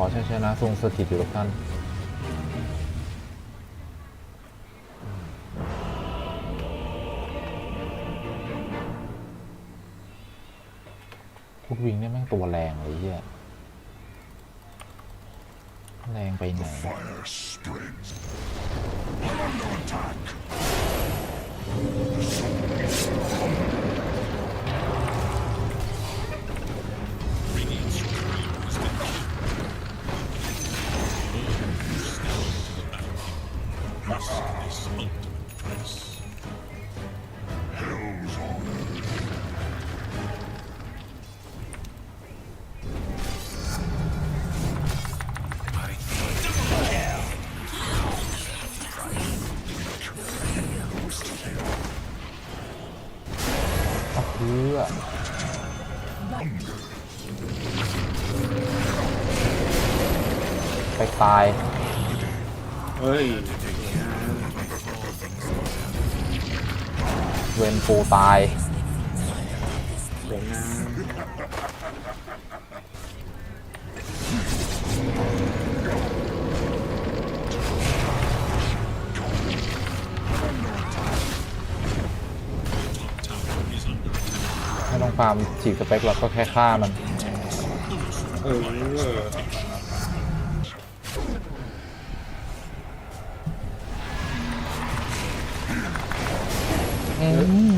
อชัยชนะทรงสถิตอยู่กับท่านพุดวิงเนี่ยแม่งตัวแรงเลยเฮียแรงไปไหน เอาเพื่อไปตาย เฮ้ย เวนโปตาย สวยงาม ฟาร์มฉีกสเปคหรอกก็แค่ฆ่ามันเอออืม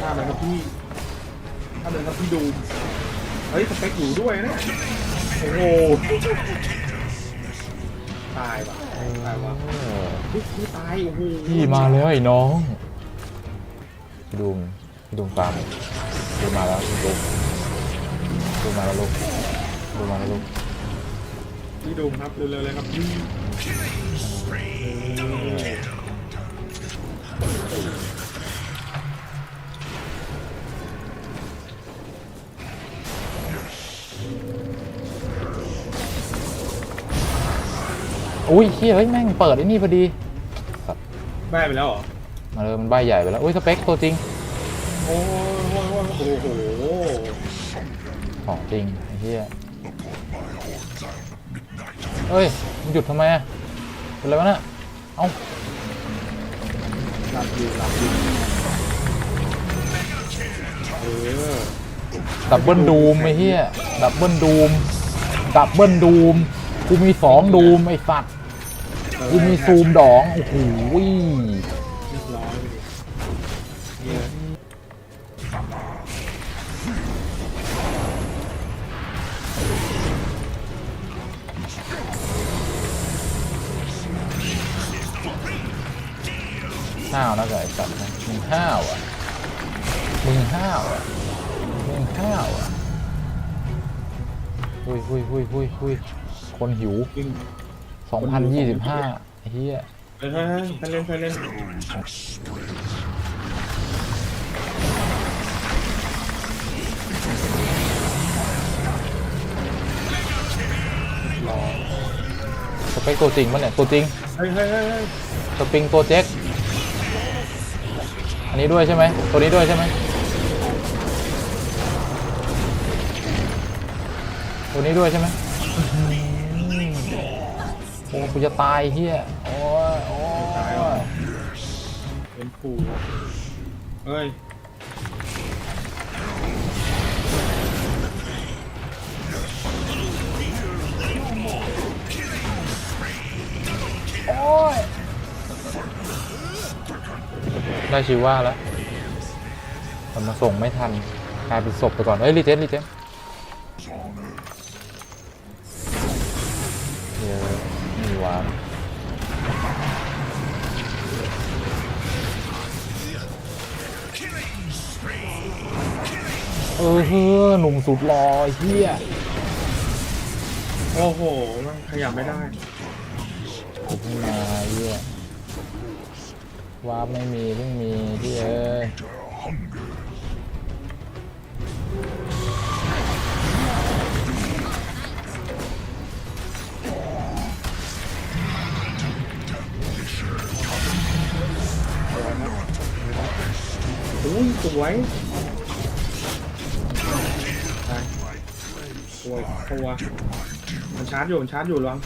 ถ้ามันครับพี่ถ้ามันครับพี่ดูเฮ้ยสเปคอยู่ด้วยนะโอ้โหตายว่ะตายว่ะเออพี่พี่ตายโอ้โหพี่มาแล้วไอ้น้อง พี่ดุมพี่ดุมฟาร์มดูมาแล้วพี่ดุมดูมาแล้วลูกดูมาแล้วลูกพี่ดูครับเร็วๆเลยครับพี่อุ้ยเฮียเฮ้ยแม่งเปิดไอ้นี่พอดีสัตว์ได้ไปแล้วเหรอ มาเลยมันใบใหญ่ไปแล้วอุ้ยสเปคตัวจริงโอ้ยโอ้ยโอ้ยโอ้โหของจริงไอ้เฮียเอ้ยมันหยุดทำไมอะเป็นไรวะน่ะเอ้ารับอยู่รับอยู่เออดับเบิลดูมไอ้เฮียดับเบิลดูมดับเบิลดูมกูมีสองดูมไอ้สัตว์เออกูมีซูมดองโอ้โห ห้าวนะกับไอ้สัตว์นะมึงห้าวอะมึงห้าวอะมึงห้าวอะหุยหุยหุยหุยหุยคนหิววิ่ง2025ไอ้เฮีย เฮ้ยเฮ้ยเฮ้ยไปเล่นไปเล่นร เปคตัวจริงปะเนี่ยตัวจริงเฮ้ยเฮ้ยเฮ้ยเฮ้ยสปริงตัวเจ็คอันนี้ด้วยใช่ไหมตัวนี้ด้วยใช่ไหมตัวนี้ด้วยใช่ไหมอื้อหือโอ้กูจะตายเฮียโอ้ยโอ้ยเป็นปูเฮ้ย ได้ชิว่าแล้วมันมาส่งไม่ทันกลายเป็นศพไปก่อนเฮ้ยรีเจนรีเจนเดี๋ยวมีวานเออเฮ้อหนุ่มสุดหล่อไอ้เฮียโอ้โหมันขยับไม่ได้กูเพิ่งมาไอ้เฮีย วาร์ปไม่มีเพิ่งมีที่เอ้ยอุ้ยสวยตายโอ้ยโอ้ยมันชาร์จอยู่มันชาร์จอยู่ระวัง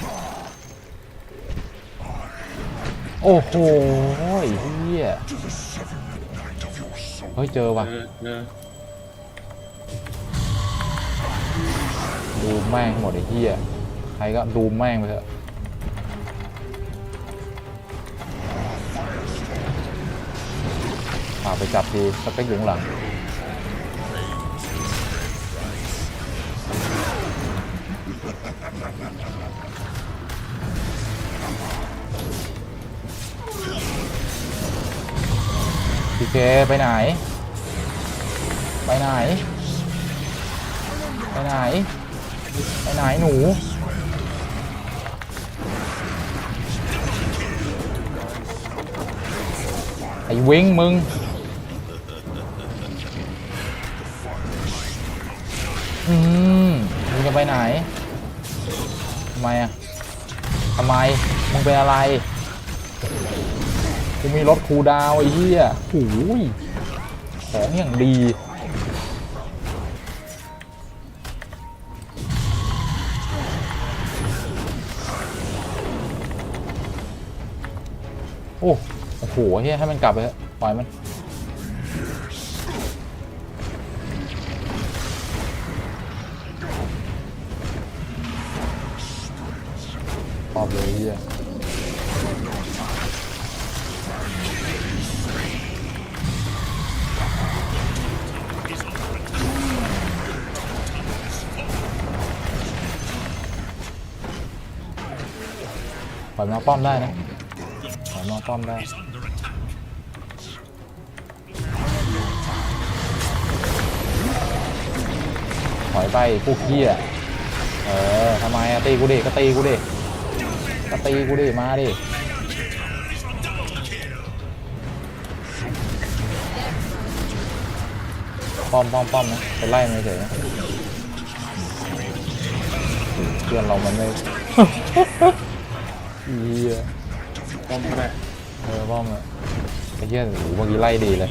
โอ้โหเฮียเฮ้ยเจอว่ะ เออเออดูแม่งหมดไอ้เฮียใครก็ดูแม่งไปเถอะฝาไปจับดีสเปคอยู่ข้างหลัง พีเคไปไหน ไปไหน ไปไหน ไปไหนหนูไอ้วิงมึงอืมมึงจะไปไหนทำไมอะทำไม มึงเป็นอะไร กูมีรถคูลดาวน์ไอ้เหี้ยหูยของอย่างดี โอ้โอ้โหเฮียให้มันกลับไปเถอะปล่อยมันชอบเลยเฮีย ล่อยมาป้อมได้นะปล่อยมาป้อมได้ถอยไปพวกเฮียเออทำไมอะตีกูดิก็ตีกูดิก็ตีกูดิมาดิป้อมป้อมป้อมนะไปไล่ไมันเฉยนะเพื่อนเรามันไม่ เฮียป้อมก็ได้เออป้อมอะไอ้เฮียโอ้โหเมื่อกี้ไล่ดีเลย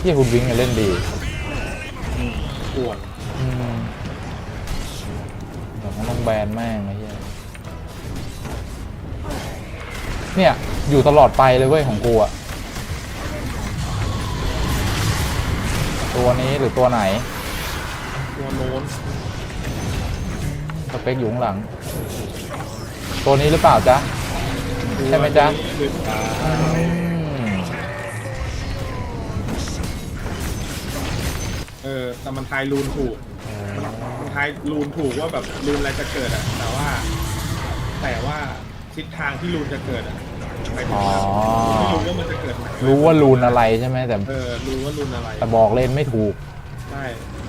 เฮียคุณวิงเนี่ยเล่นดีปวดอืมเดี๋ยวมันต้องแบนแม่งไอ้เหี้ย เนี่ย อยู่ตลอดไปเลยเว้ยของกูอะตัวนี้หรือตัวไหน ตัวโน้นสเปคอยู่ข้างหลัง ตัวนี้หรือเปล่าจ๊ะ ใช่ไหมจ๊ะดึกตาอืมเออแต่มันทายรูนถูก มันทายรูนถูกว่าแบบรูนอะไรจะเกิดอะแต่ว่า แต่ว่า ทิศทางที่รูนจะเกิดอะไปถึอ๋งอแล้วไม่รู้ว่ามันจะเกิดไหนรู้ว่ารูนอะไรใช่ไหมแต่เออรู้ว่ารูนอะไรแต่บอกเล่นไม่ถูก ใช่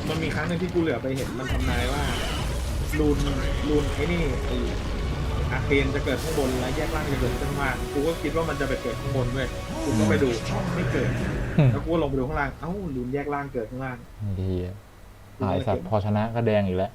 มันมีครั้งหนึงที่กูเหลือไปเห็นมันทำนายว่ารูนรูนไอ้นี่ไอ้อาเคนจะเกิดข้างบนแล้วแยกล่างจะเกิดข้างล่างกูก็คิดว่ามันจะไปเกิดข้างบนเว้ยกูก็ไปดูไม่เกิดแล้วกูก็ลงไปดูข้างล่างเอ้ารูนแยกล่างเกิดข้างล่าง ดีอะหายสัตว์พอชนะก็แดงอีกแล้ว